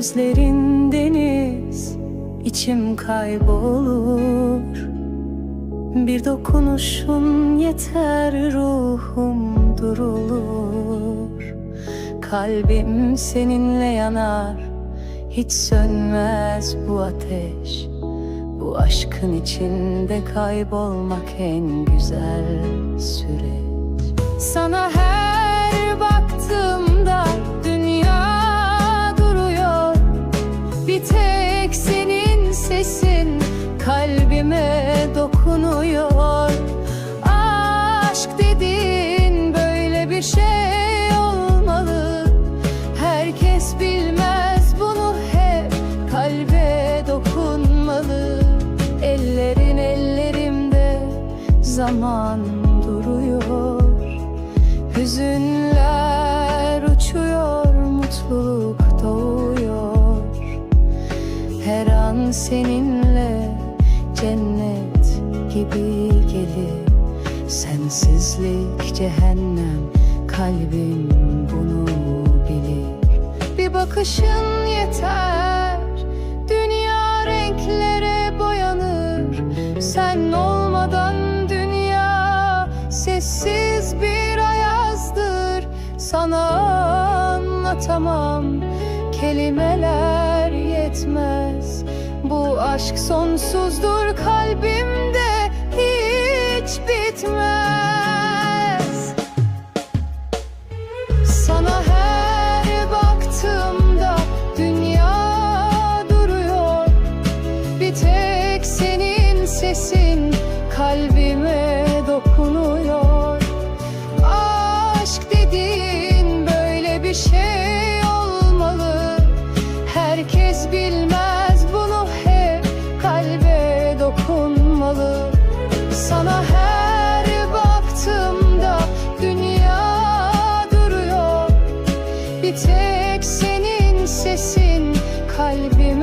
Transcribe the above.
Gözlerin deniz içim kaybolur. Bir dokunuşun yeter ruhum durulur. Kalbim seninle yanar Hiç sönmez bu ateş. Bu aşkın içinde kaybolmak en güzel süreç. Sana her baktığımda zaman duruyor. Hüzünler uçuyor, mutluluk doğuyor. Her an seninle cennet gibi gelir. Sensizlik cehennem, kalbim bunu bilir. Bir bakışın yeter, Sana anlatamam. Kelimeler yetmez. Bu aşk sonsuzdur kalbimde hiç bitmez. Sana her baktığımda dünya duruyor. Bir tek senin sesin bir şey olmalı. Herkes bilmez bunu hep kalbe dokunmalı. Sana her baktığımda dünya duruyor. Bir tek senin sesin kalbime